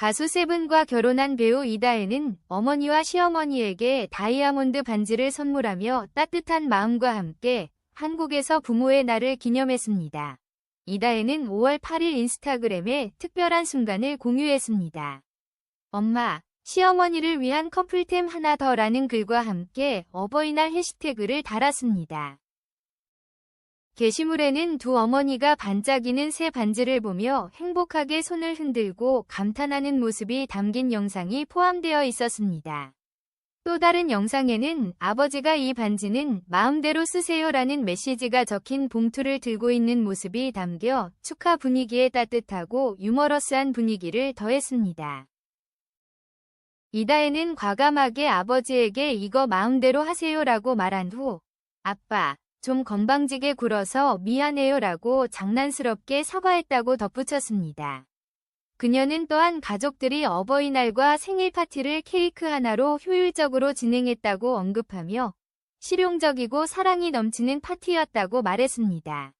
가수 세븐과 결혼한 배우 이다혜는 어머니와 시어머니에게 다이아몬드 반지를 선물하며 따뜻한 마음과 함께 한국에서 부모의 날을 기념했습니다. 이다혜는 5월 8일 인스타그램에 특별한 순간을 공유했습니다. 엄마, 시어머니를 위한 커플템 하나 더 라는 글과 함께 어버이날 해시태그를 달았습니다. 게시물에는 두 어머니가 반짝이는 새 반지를 보며 행복하게 손을 흔들고 감탄하는 모습이 담긴 영상이 포함되어 있었습니다. 또 다른 영상에는 아버지가 이 반지는 마음대로 쓰세요라는 메시지가 적힌 봉투를 들고 있는 모습이 담겨 축하 분위기에 따뜻하고 유머러스한 분위기를 더했습니다. 이다혜는 과감하게 아버지에게 이거 마음대로 하세요라고 말한 후 아빠, 좀 건방지게 굴어서 미안해요 라고 장난스럽게 사과했다고 덧붙였습니다. 그녀는 또한 가족들이 어버이날과 생일 파티를 케이크 하나로 효율적으로 진행했다고 언급하며 실용적이고 사랑이 넘치는 파티였다고 말했습니다.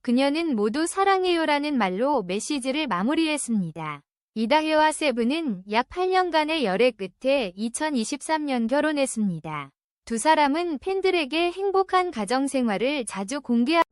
그녀는 모두 사랑해요라는 말로 메시지를 마무리했습니다. 이다혜와 세븐은 약 8년간의 열애 끝에 2023년 결혼했습니다. 두 사람은 팬들에게 행복한 가정 생활을 자주 공개하